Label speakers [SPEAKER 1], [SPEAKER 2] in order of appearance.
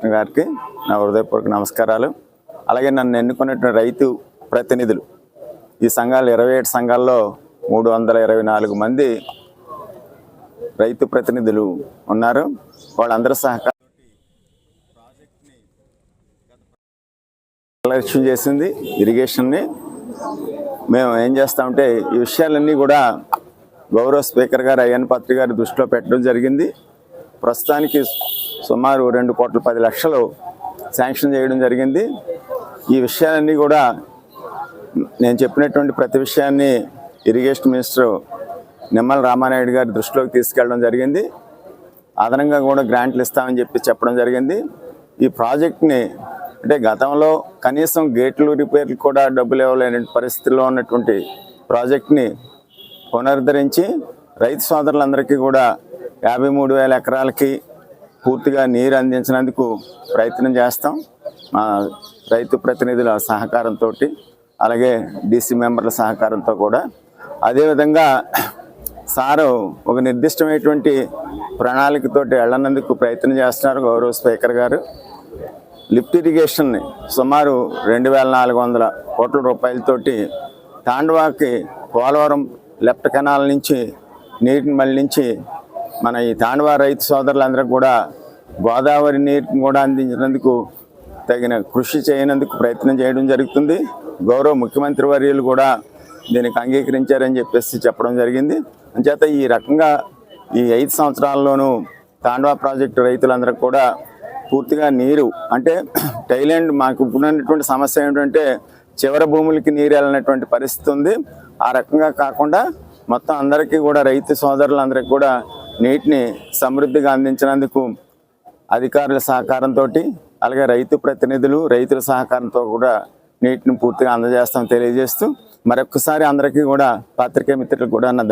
[SPEAKER 1] రామకృష్ణ గారికి నా హృదయపూర్వక నమస్కారాలు. అలాగే నన్ను ఎన్నుకున్నటువంటి రైతు ప్రతినిధులు ఈ సంఘాలు ఇరవై ఏడు సంఘాల్లో మూడు వందల ఇరవై నాలుగు మంది రైతు ప్రతినిధులు ఉన్నారు. వాళ్ళందరూ సహకారం నిర్లక్ష్యం చేసింది ఇరిగేషన్ని మేము ఏం చేస్తామంటే ఈ విషయాలన్నీ కూడా గౌరవ స్పీకర్ గారు అయ్యన్ పత్రి గారి దృష్టిలో పెట్టడం జరిగింది. ప్రస్తుతానికి సుమారు రెండు కోట్ల పది లక్షలు శాంక్షన్ చేయడం జరిగింది. ఈ విషయాలన్నీ కూడా నేను చెప్పినటువంటి ప్రతి విషయాన్ని ఇరిగేషన్ మినిస్టర్ నిమ్మల రామానాయుడు గారి దృష్టిలోకి తీసుకెళ్ళడం జరిగింది. అదనంగా కూడా గ్రాంట్లు ఇస్తామని చెప్పి చెప్పడం జరిగింది. ఈ ప్రాజెక్ట్ని అంటే గతంలో కనీసం గేట్లు రిపేర్లు కూడా డబ్బులు ఇవ్వలేని పరిస్థితుల్లో ఉన్నటువంటి ప్రాజెక్ట్ని పునరుద్ధరించి రైతు సోదరులందరికీ కూడా యాభై మూడు వేల ఎకరాలకి పూర్తిగా నీరు అందించినందుకు ప్రయత్నం చేస్తాం. మా రైతు ప్రతినిధుల సహకారంతో అలాగే డీసీ మెంబర్ల సహకారంతో కూడా. అదేవిధంగా సారు ఒక నిర్దిష్టమైనటువంటి ప్రణాళికతోటి వెళ్ళనందుకు ప్రయత్నం చేస్తున్నారు గౌరవ స్పీకర్ గారు. లిఫ్ట్ ఇరిగేషన్ని సుమారు రెండు వేల నాలుగు వందల కోట్ల రూపాయలతోటి తాండవాకి పోలవరం లెఫ్ట్ కెనాల్ నుంచి నీటిని మళ్ళించి మన ఈ తాండవ రైతు సోదరులందరూ కూడా గోదావరి నీటిని కూడా అందించినందుకు తగిన కృషి చేయనందుకు ప్రయత్నం చేయడం జరుగుతుంది. గౌరవ ముఖ్యమంత్రి వర్యులు కూడా దీనికి అంగీకరించారని చెప్పేసి చెప్పడం జరిగింది. అంచేత ఈ రకంగా ఈ ఐదు సంవత్సరాల్లోనూ తాండవా ప్రాజెక్టు రైతులందరూ కూడా పూర్తిగా నీరు అంటే టైలాండ్ మాకు ఉన్నటువంటి సమస్య ఏంటంటే చివరి భూములకి నీరు వెళ్ళినటువంటి పరిస్థితి ఉంది. ఆ రకంగా కాకుండా మొత్తం అందరికీ కూడా రైతు సోదరులందరికీ కూడా నీటిని సమృద్ధిగా అందించినందుకు అధికారుల సహకారంతో అలాగే రైతు ప్రతినిధులు రైతుల సహకారంతో కూడా నీటిని పూర్తిగా అందజేస్తాం తెలియజేస్తూ మరొకసారి అందరికీ కూడా పాత్రికేయ మిత్రులకు కూడా నా